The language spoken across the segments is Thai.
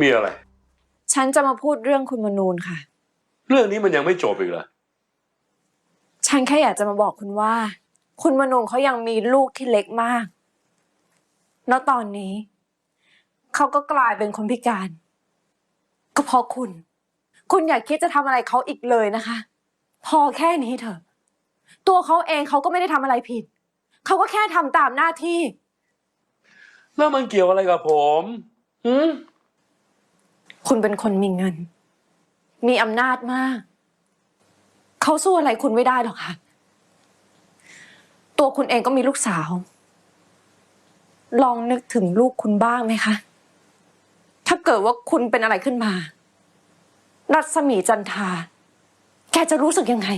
มีอะไร ฉันจะมาพูดเรื่องคุณมนูนค่ะ เรื่องนี้มันยังไม่จบอีกเหรอ ฉันแค่อยากจะมาบอกคุณว่า คุณมนูนเขายังมีลูกที่เล็กมาก แล้วตอนนี้ เขาก็กลายเป็นคนพิการ ก็เพราะคุณ คุณอย่าคิดจะทำอะไรเขาอีกเลยนะคะ พอแค่นี้เถอะ ตัวเขาเองเขาก็ไม่ได้ทำอะไรผิด เขาก็แค่ทำตามหน้าที่ แล้วมันเกี่ยวอะไรกับผมหืม คุณเป็นคนมีเงิน มีอำนาจมาก เขาสู้อะไรคุณไม่ได้หรอกค่ะ ตัวคุณเองก็มีลูกสาว ลองนึกถึงลูกคุณบ้างไหมคะ ถ้าเกิดว่าคุณเป็นอะไรขึ้นมา รัศมีจันทา แกจะรู้สึกยังไง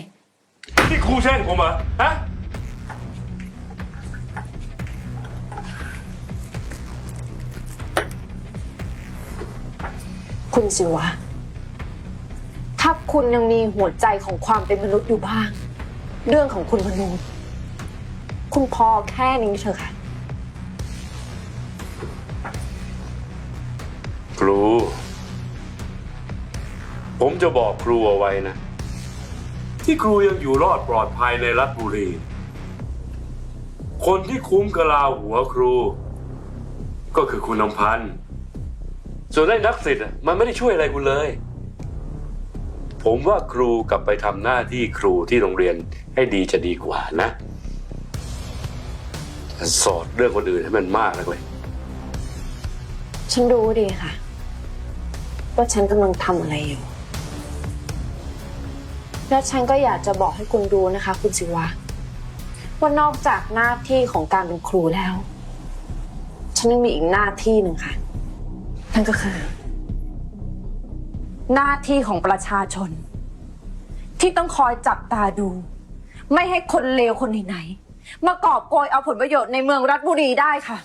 นี่ครูแช่งผมเหรอฮะ คุณสิวะ ถ้าคุณยังมีหัวใจของความเป็นมนุษย์อยู่บ้าง เรื่องของคุณมนูนคุณพอแค่นี้เถอะค่ะ ครู ผมจะบอกครูเอาไว้นะ ที่ครูยังอยู่รอดปลอดภัยในรัฐบุรี คนที่คุ้มกะลาหัวครู ก็คือคุณนำพันธ์ ส่วนไอ้นักสิทธิ์มันไม่ได้ช่วยอะไรคุณเลย ผมว่าครูกลับไปทำหน้าที่ครูที่โรงเรียนให้ดีจะดีกว่านะ สอดเรื่องคนอื่นให้มันมากนักเลย ฉันรู้ดีค่ะ ว่าฉันกำลังทำอะไรอยู่ และฉันก็อยากจะบอกให้คุณรู้นะคะ คุณสิวะว่านอกจากหน้าที่ของการเป็นครูแล้ว ฉันยังมีอีกหน้าที่หนึ่งค่ะ นั่นก็คือ หน้าที่ของประชาชน ที่ต้องคอยจับตาดู ไม่ให้คนเลวคนไหนๆมากอบโกยเอาผลประโยชน์ในเมืองรัฐบุรีได้ค่ะ